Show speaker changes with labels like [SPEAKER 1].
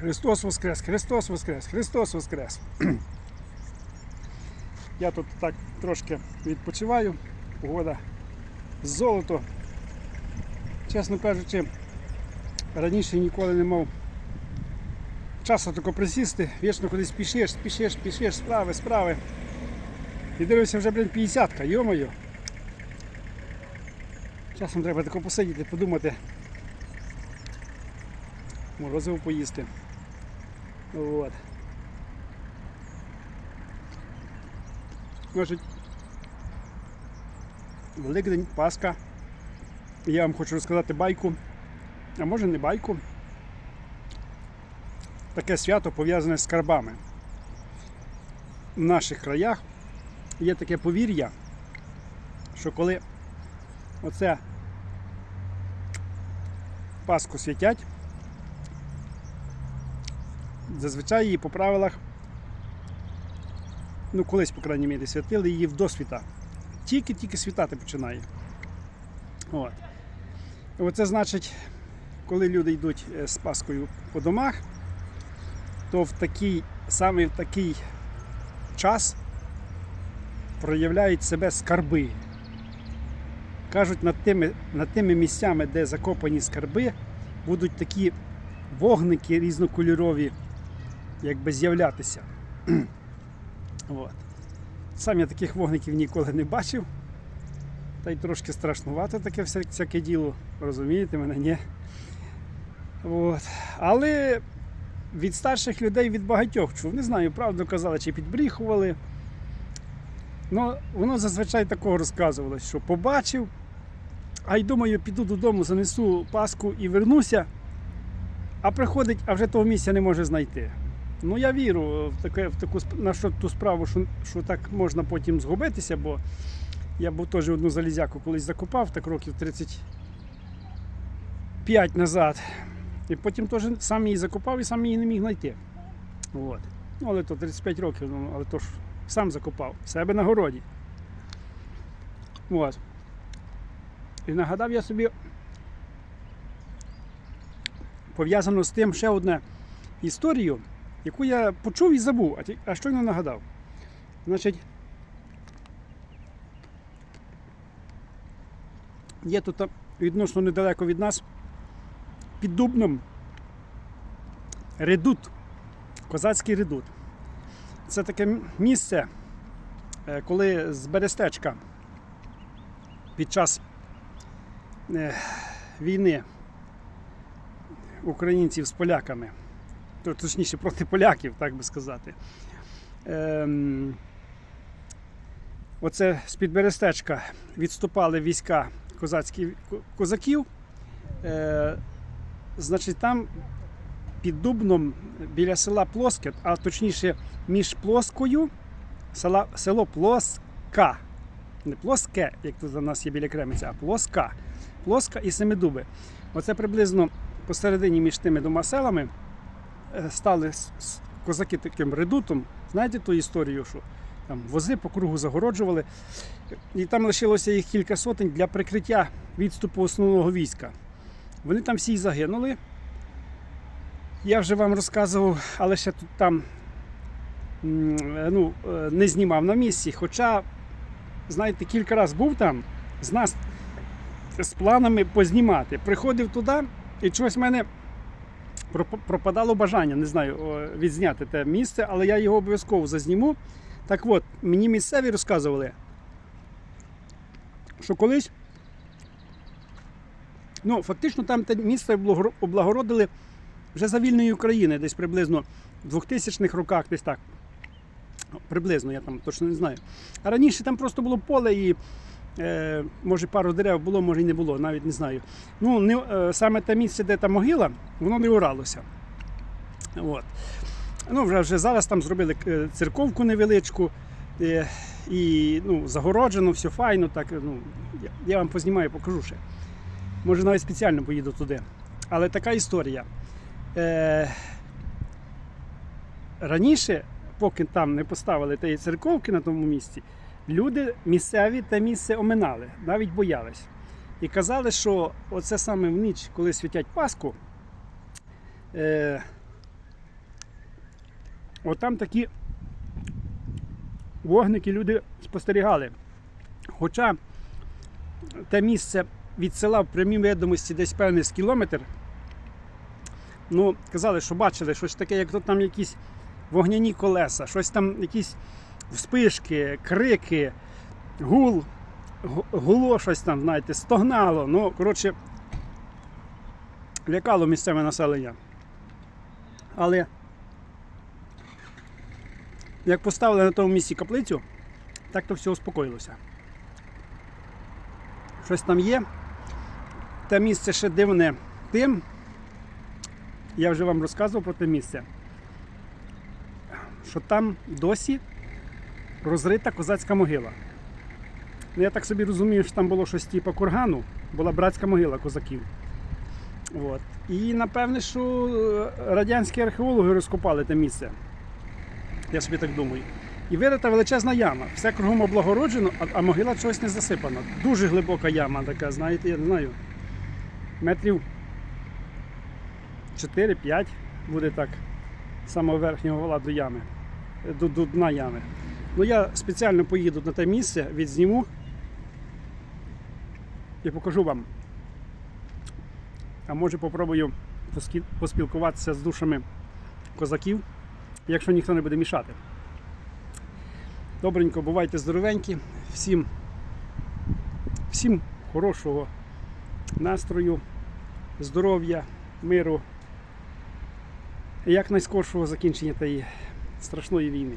[SPEAKER 1] Христос Воскрес, Христос Воскрес, Христос Воскрес. Я тут так трошки відпочиваю, погода золото. Чесно кажучи, раніше ніколи не мав часу тако присісти, вічно кудись спішиш, спішиш, спішиш, справи, справи. І дивився вже, блін, 50-ка, йомою. Часом треба тако посидіти, подумати. Морозиво поїсти. От. Значить, Великдень, Пасха. Я вам хочу розказати байку, а може не байку. Таке свято пов'язане з скарбами. В наших краях є таке повір'я, що коли оце Пасху святять, зазвичай її по правилах, ну колись, по крайній мірі, святили її в досвіта. Тільки-тільки світати починає. От. Оце значить, коли люди йдуть е, з Паскою по домах, то в такий, саме в такий час проявляють себе скарби. Кажуть, над тими, над тими місцями, де закопані скарби, будуть такі вогники різнокольорові, якби з'являтися. Сам я таких вогників ніколи не бачив. Та й трошки страшнувато таке вся- всяке діло, розумієте мене, ні? От. Але від старших людей, від багатьох чув, не знаю, правду казали, чи підбріхували. Ну, воно зазвичай такого розказувалось, що побачив, а й думаю, піду додому, занесу паску і вернуся, а приходить, а вже того місця не може знайти. Ну я вірю в, таке, в таку на що, ту справу, що, що так можна потім згубитися, бо я був теж одну залізяку колись закопав, так років 35 назад. І потім теж сам її закопав і сам її не міг знайти. От. Ну, але то 35 років, ну, але то ж сам закопав в себе на городі. От. І нагадав я собі пов'язано з тим ще одне історію, яку я почув і забув, а щойно нагадав. Значить, є тут відносно недалеко від нас під Дубном редут, козацький редут. Це таке місце, е, коли з Берестечка під час е, війни українців з поляками, точніше проти поляків, так би сказати. Ем, Оце з-під Берестечка відступали війська козацькі, козаків. Е, значить, там під Дубном біля села Плоске, а точніше між Плоскою, села, село Плоска. Не Плоске, як тут у нас є біля Кремиця, а Плоска. Плоска і Семидуби. Оце приблизно посередині між тими двома селами стали с- с- козаки таким редутом. Знаєте ту історію, що там вози по кругу загороджували, і там лишилося їх кілька сотень для прикриття відступу основного війська. Вони там всі й загинули. Я вже вам розказував, але ще тут там е, ну, е, не знімав на місці. Хоча, знаєте, кілька разів був там з нас з планами познімати. Приходив туди, і чогось в мене пропадало бажання, не знаю, відзняти те місце, але я його обов'язково зазніму. Так от, мені місцеві розказували, що колись Ну, фактично там те місце облагородили вже за вільної України, десь приблизно в 2000-х роках, десь так. Приблизно, я там точно не знаю. А раніше там просто було поле і е, може пару дерев було, може і не було, навіть не знаю. Ну, не, е, саме те місце, де та могила, воно не уралося. От. Ну, вже, вже зараз там зробили е, церковку невеличку. І ну, загороджено, все файно. Так, ну, я, я вам познімаю, покажу ще. Може навіть спеціально поїду туди. Але така історія. Е, раніше, поки там не поставили тієї церковки на тому місці, люди місцеві те місце оминали, навіть боялись. І казали, що оце саме в ніч, коли святять Пасху, е, Отам такі вогники люди спостерігали. Хоча те місце від села в прямій видимості десь певний кілометр. Ну, казали, що бачили щось таке, як то там якісь вогняні колеса, щось там, якісь вспишки, крики, гул, гу- гуло щось там, знаєте, стогнало. Ну, коротше, лякало місцеве населення. Але як поставили на тому місці каплицю, так то все успокоїлося. Щось там є. Те місце ще дивне тим. Я вже вам розказував про те місце, що там досі розрита козацька могила. Ну, я так собі розумію, що там було щось типу кургану, була братська могила козаків. От. І напевне, що е, радянські археологи розкопали те місце. Я собі так думаю. І вирита величезна яма. Все кругом облагороджено, а, могила чогось не засипана. Дуже глибока яма така, знаєте, я не знаю. Метрів 4-5 буде так. з Самого верхнього вала до ями, до, до дна ями. Ну я спеціально поїду на те місце, відзніму і покажу вам. А може попробую поспілкуватися з душами козаків, якщо ніхто не буде мішати. Добренько, бувайте здоровенькі, всім, всім хорошого настрою, здоров'я, миру і якнайскоршого закінчення тієї страшної війни.